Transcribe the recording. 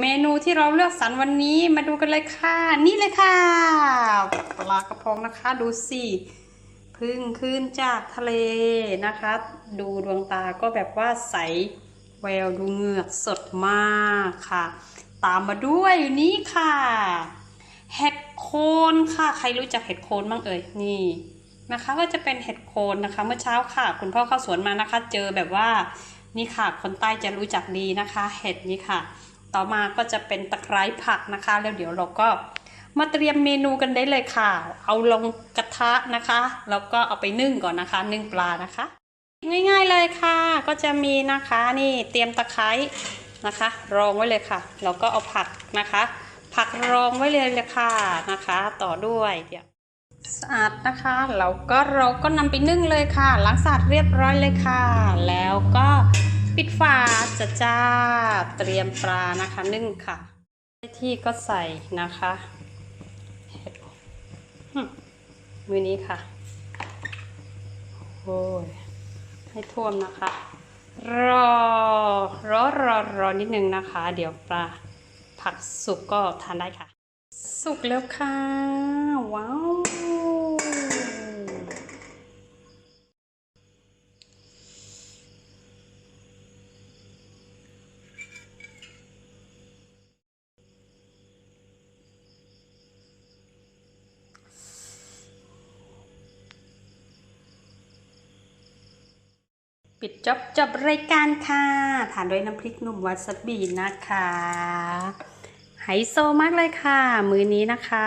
เมนูที่เราเลือกสรรวันนี้มาดูกันเลยค่ะ นี่เลยค่ะปลากระพงนะคะดูสิพึ่งขึ้นจากทะเลนะคะ ดูดวงตาก็แบบว่าใสแววดูเหงือกสดมากค่ะ ตามมาด้วยนี่ค่ะ เห็ดโคนค่ะใครรู้จักเห็ดโคนบ้างเอ่ยนี่นะคะก็จะเป็นเห็ดโคนนะคะ เมื่อเช้าค่ะ คุณพ่อเข้าสวนมานะคะ เจอแบบว่านี่ค่ะ คนใต้จะรู้จักดีนะคะ เห็ดนี่ค่ะ ต่อมาก็จะเป็นตะไคร้ผักนะคะ แล้วเดี๋ยวเราก็มาเตรียมเมนูกันได้เลยค่ะ เอาลงกระทะนะคะ แล้วก็เอาไปนึ่งก่อนนะคะ นึ่งปลานะคะ ง่ายๆเลยค่ะ ก็จะมีนะคะนี่เตรียมตะไคร้นะคะ รองไว้เลยค่ะ แล้วก็เอาผักนะคะ ผักรองไว้เลยเลยค่ะนะคะ ต่อด้วยเดี๋ยวสะอาดนะคะแล้วก็เราก็นำไปนึ่งเลยค่ะล้างสะอาดเรียบร้อยเลยค่ะ แล้วก็ ปิดฝาจะจ้าเตรียมปลานะคะนึ่งค่ะที่ก็ใส่นะคะมือนี้ค่ะโอ้ยให้ท่วมนะคะ รอรอรอรอนิดนึงนะคะ เดี๋ยวปลาผักสุกก็ทานได้ค่ะ สุกแล้วค่ะ ว้าว ปิดจบจบรายการค่ะทานด้วยน้ำพริกหนุ่มวัสบีนะคะไฮโซมากเลยค่ะ มือนี้นะคะ